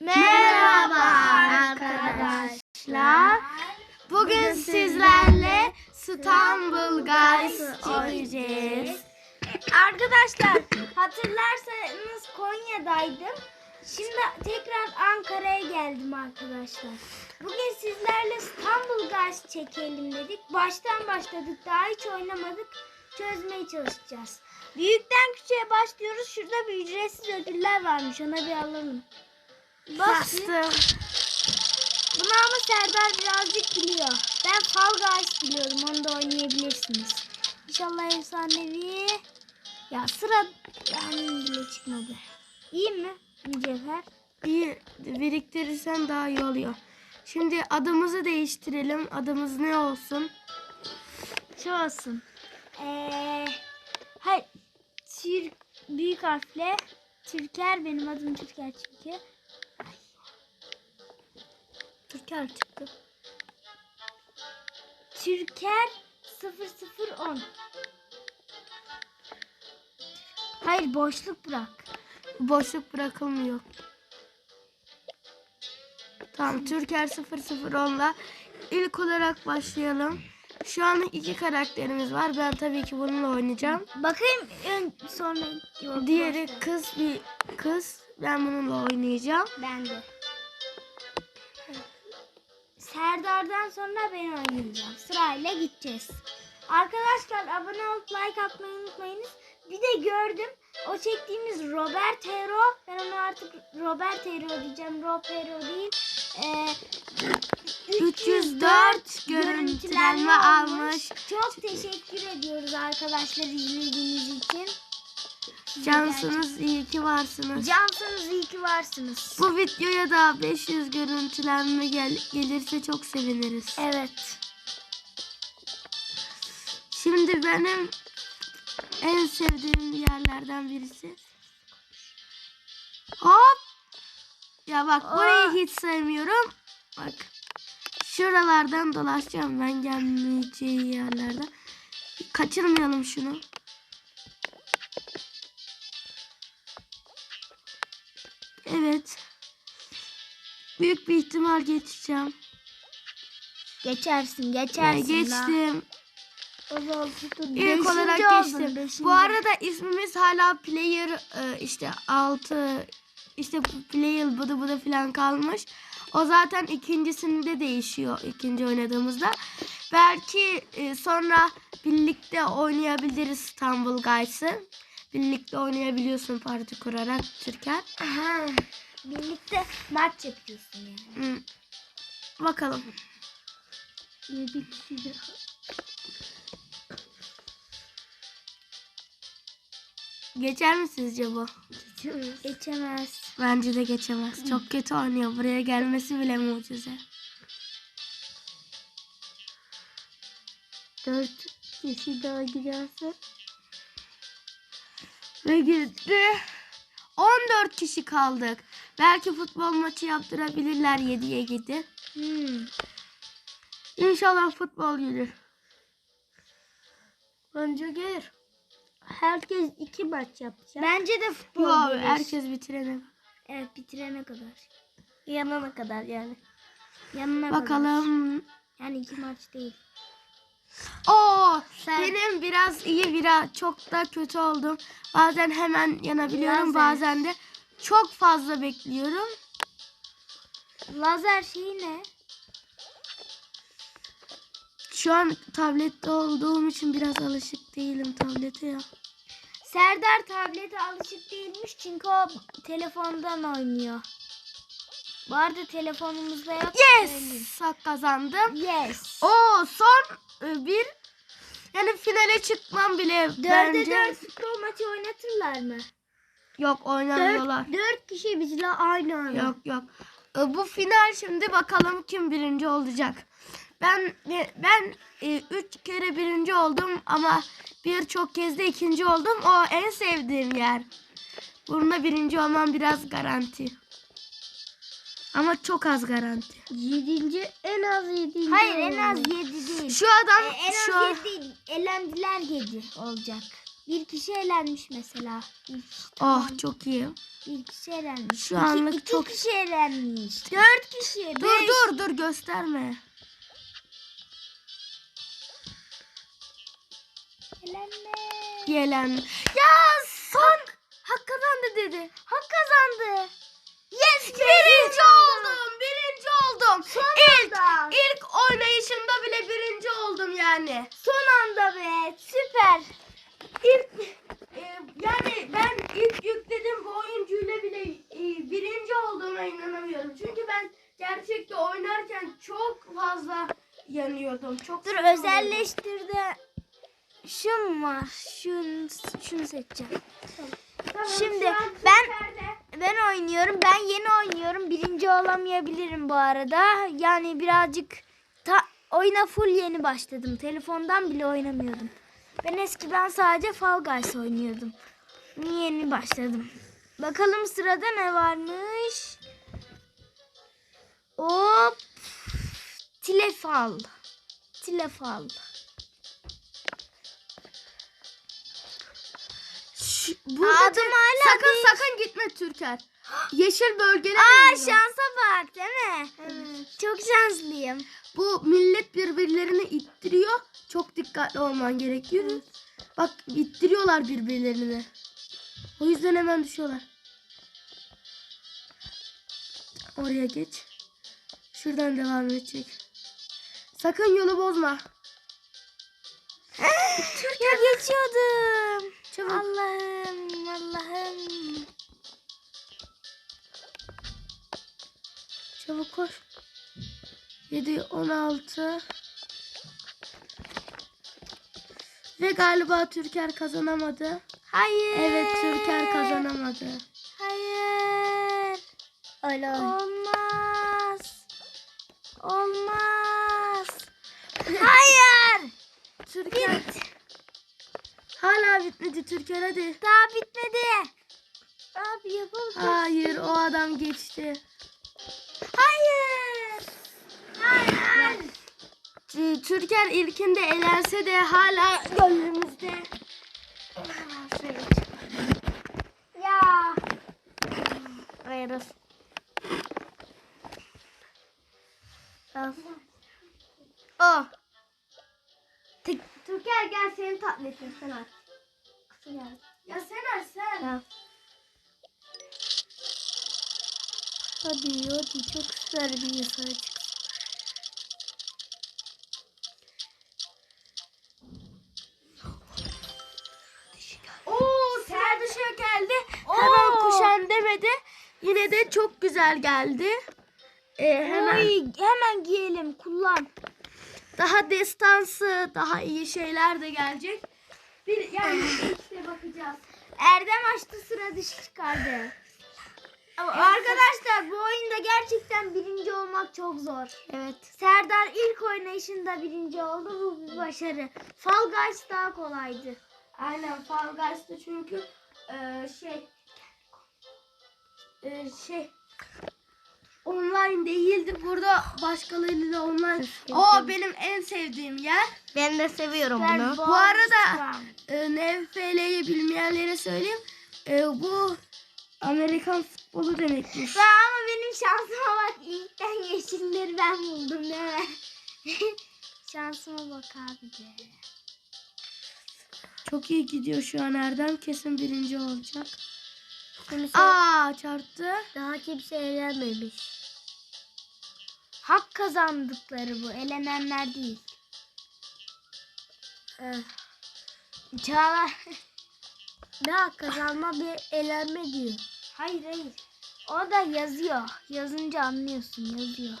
Merhaba arkadaşlar. Bugün sizlerle İstanbul Guys oynayacağız. Arkadaşlar hatırlarsanız Konya'daydım. Şimdi tekrar Ankara'ya geldim arkadaşlar. Bugün sizlerle İstanbul Guys çekelim dedik. Baştan başladık. Daha hiç oynamadık. Çözmeye çalışacağız. Büyükten küçüğe başlıyoruz. Şurada bir ücretsiz ödüller varmış. Ona bir alalım. Bak, Bastım. bunu ama Serdar birazcık biliyor. Ben Fall Guys biliyorum. Onu da oynayabilirsiniz. İnşallah efsanevi. Ya sıra yani bile çıkmadı. İyi mi mücevher? İyi biriktirirsen daha iyi oluyor. Şimdi adımızı değiştirelim. Adımız ne olsun? Şu olsun. Ee, hayır. Türk büyük harfle Türker benim adım Türker çünkü. Türker çıktı. Türker 0010. Hayır boşluk bırak. Boşluk bırakılmıyor. Tamam Türker 001'la ilk olarak başlayalım. Şu an iki karakterimiz var. Ben tabii ki bununla oynayacağım. Bakayım ön, sonra yok, Diğeri ver. kız bir kız. Ben bununla oynayacağım. Ben de. Serdar'dan sonra ben oynayacağım. Sırayla gideceğiz. Arkadaşlar abone olup like atmayı unutmayınız. Bir de gördüm o çektiğimiz Robert Hero. Ben onu artık Robert Hero diyeceğim. Rob Hero değil. Ee, 304 görüntülenme almış. Çok teşekkür ediyoruz arkadaşlar izlediğiniz için. Cansınız iyi ki varsınız. Cansınız iyi ki varsınız. Bu videoya da 500 görüntülenme gel gelirse çok seviniriz. Evet. Şimdi benim en sevdiğim yerlerden birisi. Hop. Ya bak burayı hiç sevmiyorum. Bak. Şuralardan dolaşacağım ben gelmeyeceği yerlerden. Kaçırmayalım şunu. Büyük bir ihtimal geçeceğim. Geçersin, Yani geçersin. la. geçtim. İlk olarak geçtim. Bu arada ismimiz hala player e, işte 6 işte player budu budu falan kalmış. O zaten ikincisinde değişiyor ikinci oynadığımızda. Belki e, sonra birlikte oynayabiliriz İstanbul Guys'ı. Birlikte oynayabiliyorsun parti kurarak Türker. Aha, birlikte maç yapıyorsun yani. Hmm. Bakalım. Yedi kişi de. Geçer mi sizce bu? Geçemez. Bence de geçemez. Çok kötü oynuyor. Buraya gelmesi bile mucize. Dört kişi daha giderse. Ve gitti. 14 kişi kaldık. Belki futbol maçı yaptırabilirler 7'ye 7. Hmm. İnşallah futbol gelir. Bence gelir. Herkes iki maç yapacak. Bence de futbol Yo, gelir. herkes bitirene. Evet bitirene kadar. Yanana kadar yani. Yanına kadar. Bakalım. Yani iki maç değil. Oo, Sen- benim biraz iyi biraz çok da kötü oldum. Bazen hemen yanabiliyorum, Lazer. bazen de çok fazla bekliyorum. Lazer şeyi ne? Şu an tablette olduğum için biraz alışık değilim tablete ya. Serdar tablete alışık değilmiş çünkü o telefondan oynuyor. Bu arada telefonumuzda yok. söyleyeyim. Yes! Sak kazandım. Yes. Oo son e, bir yani finale çıkmam bile Dörde bence dört futbol maçı oynatırlar mı? Yok oynamıyorlar. Dört, dört kişi bizle aynı oynuyor. Yok yok. E, Bu final şimdi bakalım kim birinci olacak. Ben e, ben e, üç kere birinci oldum ama birçok kez de ikinci oldum. O en sevdiğim yer. Bunda birinci olmam biraz garanti. Ama çok az garanti. Yedinci en az yedinci. Hayır en az yedi değil. Şu adam E, en şu az an- yedi. Elendiler yedi olacak. Bir kişi elenmiş mesela. Bir kişi, Oh çok iyi. bir kişi elenmiş. Şu İki- anlık iki çok- kişi elenmiş. Dört kişi. Dur beş. dur dur gösterme. Elenme. Yelen. Ya son hak kazandı dedi. Hak kazandı. Yes. Birinci oldum. Birinci oldum. Son İlk, anda. ilk oynayışımda bile birinci oldum yani. Son anda be. Süper. İlk e, yani ben ilk yükledim bu oyuncuyla bile e, birinci olduğuma inanamıyorum. Çünkü ben gerçekte oynarken çok fazla yanıyordum. Çok Dur sinir oluyordum. özelleştirde şu mu var? Şunu, şunu seçeceğim. Tamam, Şimdi şu an ben- Türkiye'de- Ben oynuyorum. Ben yeni oynuyorum. Birinci olamayabilirim bu arada. Yani birazcık ta, oyuna full yeni başladım. Telefondan bile oynamıyordum. Ben eskiden sadece Fall Guys oynuyordum. Yeni başladım. Bakalım sırada ne varmış? Hop. Tilefal. Tilefal. Şu- burada da- hala sakın değil. sakın gitme Türker. Yeşil bölgeler Aa şansa bak değil mi? Çok şanslıyım. Bu millet birbirlerini ittiriyor. Çok dikkatli olman gerekiyor. Bak ittiriyorlar birbirlerini. O yüzden hemen düşüyorlar. Oraya geç. Şuradan devam edecek. Sakın yolu bozma. Ya geçiyordum. Çabuk. Allah'ım Allah'ım. Çabuk koş. 7, 16. Ve galiba Türker kazanamadı. Hayır. Evet Türker kazanamadı. Hayır. Öyle Olmaz. Olmaz. Hayır. Türker. Hala bitmedi Türker hadi. Daha bitmedi. Abi yapalım. Hayır o adam geçti. Hayır. T- Türker ilkinde elense de hala gönlümüzde. Ya. Hayır. O. Türker gel senin tabletin sen aç. Ya sen aç sen. Hadi hadi çok güzel bir yasa çıksın. Yine de çok güzel geldi. Ee, hemen Oy, hemen giyelim kullan. daha destansı, daha iyi şeyler de gelecek. Bir yani işte bakacağız. Erdem açtı sıra dışı çıkardı. Ama arkadaşlar bu oyunda gerçekten birinci olmak çok zor. Evet. Serdar ilk oynayışında birinci oldu. Bu bir başarı. Fall Guys daha kolaydı. Aynen Fall Guys'ta çünkü e, şey e, şey online değildi. Burada başkalarıyla online. O benim en sevdiğim yer. Ben de seviyorum bunu. Bu arada e, NFL'yi bilmeyenlere söyleyeyim. E, bu Amerikan futbolu demekmiş. Ya ama benim şansıma bak ilkten yeşilleri ben buldum değil mi? şansıma bak abi be. Çok iyi gidiyor şu an Erdem. Kesin birinci olacak. Kimse, Aa çarptı. daha kimse elenmemiş. Hak kazandıkları bu. Elenenler değil. Eh. Çağlar. Daha kazanma bir elenme diyor. Hayır hayır. O da yazıyor. Yazınca anlıyorsun yazıyor.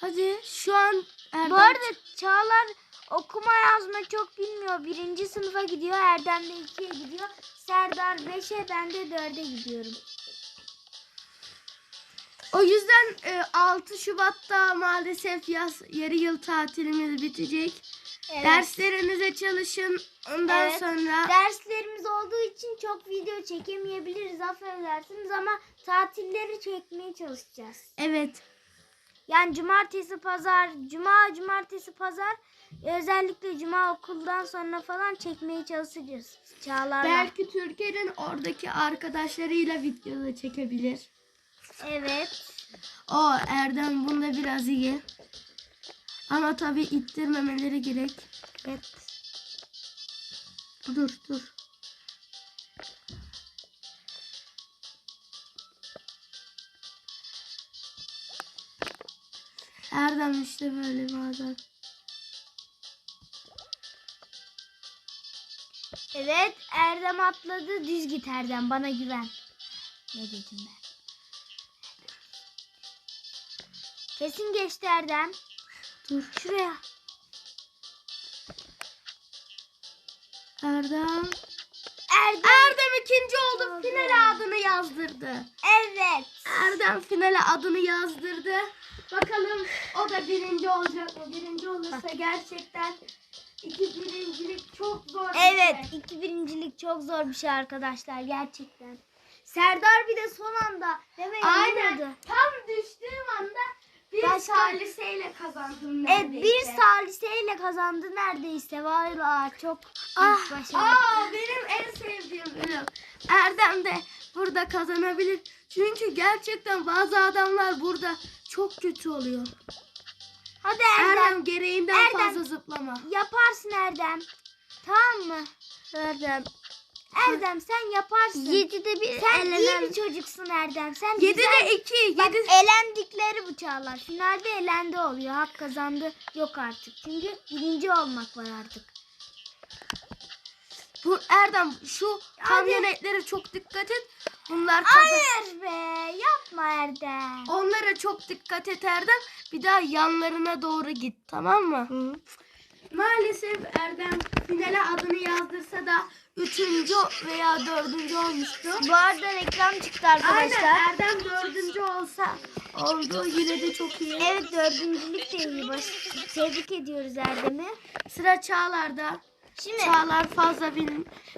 Hadi şu an Erdem Bu arada Çağlar okuma yazma çok bilmiyor. Birinci sınıfa gidiyor. Erdem de ikiye gidiyor. Serdar beşe ben de dörde gidiyorum. O yüzden e, 6 Şubat'ta maalesef yaz yarı yıl tatilimiz bitecek. Derslerinize çalışın. Ondan Evet. sonra Derslerimiz olduğu için çok video çekemeyebiliriz affedersiniz ama tatilleri çekmeye çalışacağız. evet Yani cumartesi pazar, cuma cumartesi pazar özellikle cuma okuldan sonra falan çekmeye çalışacağız. Çağlarla. Belki Türkiye'nin oradaki arkadaşlarıyla video da çekebilir. Evet. O Erdem bunda biraz iyi. Ama tabii ittirmemeleri gerek. Evet. Dur dur. Erdem işte böyle bazen. Evet Erdem atladı. Düz git Erdem bana güven. Ne dedim ben? Kesin geçti Erdem. Dur. Şuraya. Erdem. Erdem. Erdem ikinci oldu. Finale adını yazdırdı. Evet. Erdem finale adını yazdırdı. Bakalım o da birinci olacak mı? Birinci olursa gerçekten iki birincilik çok zor. bir Evet. şey. iki birincilik çok zor bir şey arkadaşlar gerçekten. Serdar bir de son anda hemen Aynen. Tam düştüğüm anda bir Başka- saliseyle kazandım Evet neredeyse. bir saliseyle kazandı neredeyse. Valla çok Ah, başarılı. aa, benim en sevdiğim bölüm. Erdem de burada kazanabilir. Çünkü gerçekten bazı adamlar burada çok kötü oluyor. Hadi Erdem, Erdem. gereğinden Erdem. fazla zıplama. Yaparsın Erdem. Tamam mı? Erdem. Erdem sen yaparsın. Yedide bir sen elenen. iyi bir çocuksun Erdem. Sen Yedi güzel- iki. Bak Yedi. elendikleri bu çağlar. Finalde elendi oluyor. Hak kazandı yok artık. Çünkü birinci olmak var artık. Bu Erdem şu kamyonetlere çok dikkat et. Bunlar kazan. Hayır be yapma Erdem. Onlara çok dikkat et Erdem. Bir daha yanlarına doğru git tamam mı? Maalesef Erdem finale adını yazdırsa da üçüncü veya dördüncü olmuştu. Bu arada reklam çıktı Aynen arkadaşlar. Erdem dördüncü olsa oldu yine de çok iyi. Evet dördüncülük de iyi. Baş... Tebrik ediyoruz Erdem'i. Sıra Çağlar'da. Şimdi Çağlar fazla bil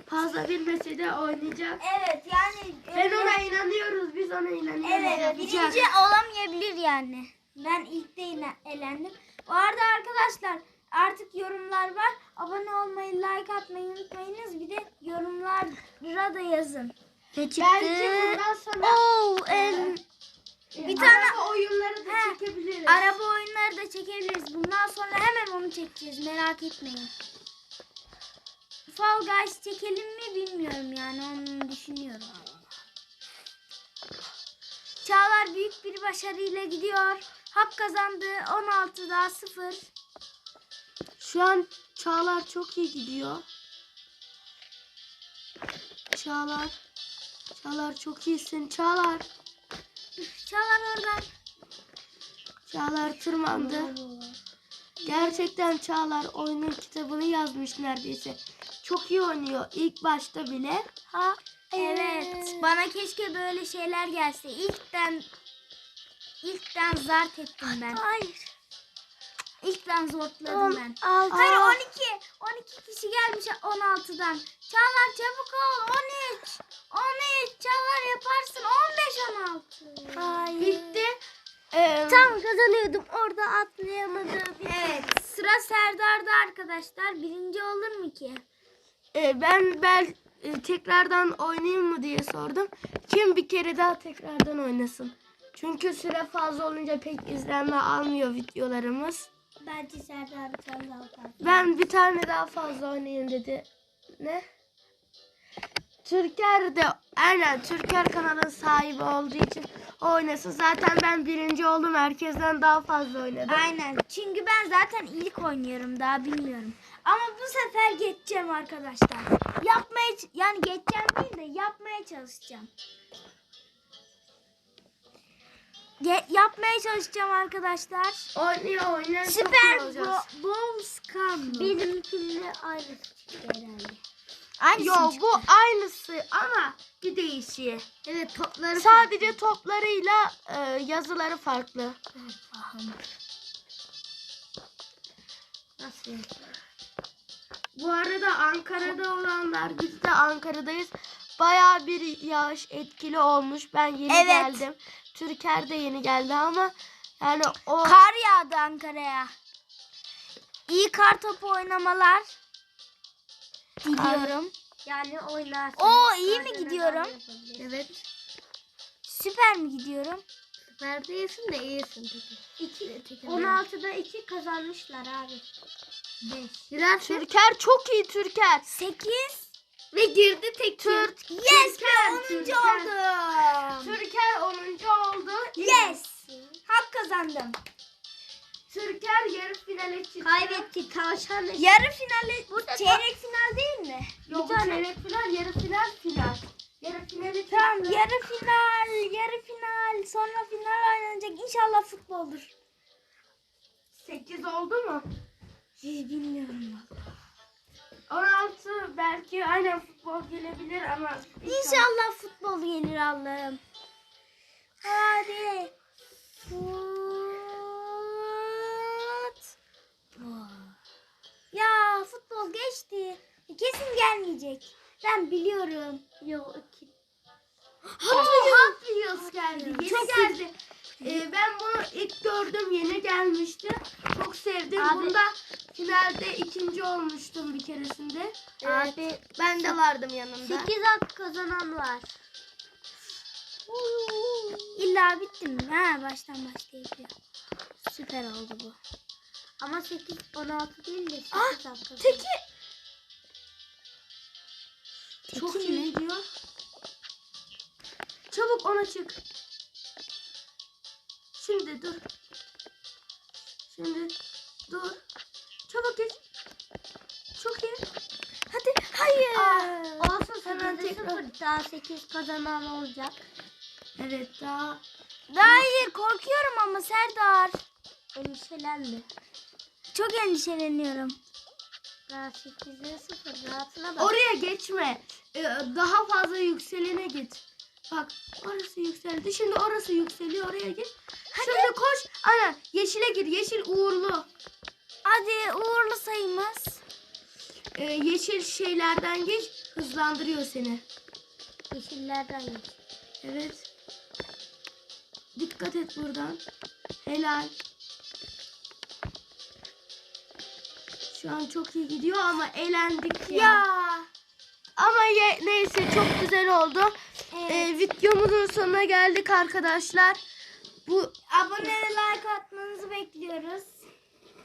fazla bilmese de oynayacak. evet yani Ben ona inanıyoruz. Biz ona inanıyoruz. Evet Yapacak. birinci olamayabilir yani. Ben ilk de elendim. Bu arada arkadaşlar artık yorumlar var. Abone olmayı, like atmayı unutmayınız. Bir de yorumlara da yazın. Ne çıktı? Belki bundan sonra Oo, el, bir tane- tane oyunları da He, çekebiliriz. araba oyunları da çekebiliriz. Bundan sonra hemen onu çekeceğiz. Merak etmeyin. Fall Guys çekelim mi bilmiyorum yani onu düşünüyorum. Çağlar büyük bir başarıyla gidiyor. Hak kazandı 16'da 0. Şu an Çağlar çok iyi gidiyor. Çağlar. Çağlar çok iyisin. Çağlar. Çağlar oradan. Çağlar tırmandı. Gerçekten Çağlar oyunun kitabını yazmış neredeyse. Çok iyi oynuyor. İlk başta bile. Ha evet. Bana keşke böyle şeyler gelse. İlkten ilkten zart ettim ben. Hayır. İlkten zortladım ben. Altı. Hayır Aa. 12. 12 kişi gelmiş 16'dan. Çağlar çabuk ol. 13. 13. Çağlar yaparsın. 15 16. Hayır. Bitti. Ee, Tam kazanıyordum. Orada atlayamadım. Evet. Sıra Serdar'da arkadaşlar. Birinci olur mu ki? e, ben ben e, tekrardan oynayayım mı diye sordum. Kim bir kere daha tekrardan oynasın? Çünkü süre fazla olunca pek izlenme almıyor videolarımız. Bence Serdar bir tane daha atar. Ben bir tane daha fazla oynayayım dedi. Ne? Türker de aynen Türker kanalın sahibi olduğu için oynasın. Zaten ben birinci oldum. Herkesten daha fazla oynadım. Aynen. Çünkü ben zaten ilk oynuyorum daha bilmiyorum. Ama bu sefer geçeceğim arkadaşlar. Yapmaya yani geçeceğim değil de yapmaya çalışacağım. Ge- yapmaya çalışacağım arkadaşlar. Oynuyor oynuyor. çok iyi Süper olacağız. Bo- Bowl Scam. Benimkiyle aynı herhalde. Yo çıktı? bu aynısı ama bir değişiği. Evet topları Sadece toplarıyla e, yazıları farklı. Nasıl? Bu arada Ankara'da olanlar biz de Ankara'dayız. Bayağı bir yağış etkili olmuş. Ben yeni Evet. geldim. Türker de yeni geldi ama Yani o Kar yağdı Ankara'ya. İyi kar topu oynamalar. Diliyorum. Yani oynarsın. Oo, iyi mi gidiyorum? evet. Süper mi gidiyorum? Süper değilsin de iyisin peki. İki, 16'da 2 kazanmışlar abi. 5. Gidersin. Türker çok iyi Türker. 8. Ve girdi tek Türk. Yes Türker, 10. Türker. oldum. Türker 10. oldu. Yes. Hak kazandım. Türker yarı finale çıktı. Kaybetti tavşan. Yarı finali, Burada çeyrek final değil mi? Yok Bir tane- çeyrek final, yarı final, final. Yarı finale çıktı. Tamam yarı final, yarı final, sonra final oynanacak. İnşallah futboldur. 8 oldu mu? Siz bilmiyorum valla. 16 belki aynen futbol gelebilir ama İnşallah futbol gelir Allah'ım. Hadi. Futbol. Ya futbol geçti. Kesin gelmeyecek. Ben biliyorum. Yok 2. Hot Hot Wheels geldi. Yeni Çok geldi. Ee, ben bunu ilk gördüm yeni gelmişti. Çok sevdim. Abi- Bunda finalde ikinci olmuştum bir keresinde. Abi Ben de vardım yanında. 8 hak kazanan var. İlla bitti mi? Ha baştan başlayabiliyor. Süper oldu bu. Ama 8 16 değil de 8 Ah, hak kazanan. Teki. Çok Teki iyi mi? gidiyor. Çabuk ona çık. Şimdi dur. Şimdi dur. Çabuk geç. Çok iyi. Hadi. Hayır. Aa, olsun 8'de tekrar. 0 daha 8 kazanan olacak. Evet daha. Hayır korkuyorum ama Serdar. Endişelendi. Çok endişeleniyorum. Daha 8'de 0 rahatına bak. Oraya geçme. Ee, daha fazla yükselene git. Bak orası yükseldi. Şimdi orası yükseliyor. Oraya git. Şimdi koş. Ana yeşile gir. Yeşil uğurlu. Hadi uğurlu sayımız. Ee, yeşil şeylerden geç. Hızlandırıyor seni. Yeşillerden geç. Evet. Dikkat et buradan. Helal. Şu an çok iyi gidiyor ama eğlendik ya. Ya. Ama ye- neyse çok güzel oldu. Evet. Ee, videomuzun sonuna geldik arkadaşlar. Bu Abone ve like atmanızı bekliyoruz.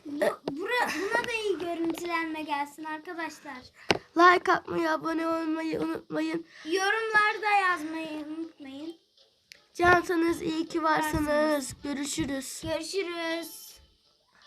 Bu, bura, buna da iyi görüntülenme gelsin arkadaşlar. like atmayı, abone olmayı unutmayın. Yorumlarda yazmayı unutmayın. Cansınız iyi ki varsınız. Görüşürüz. Görüşürüz.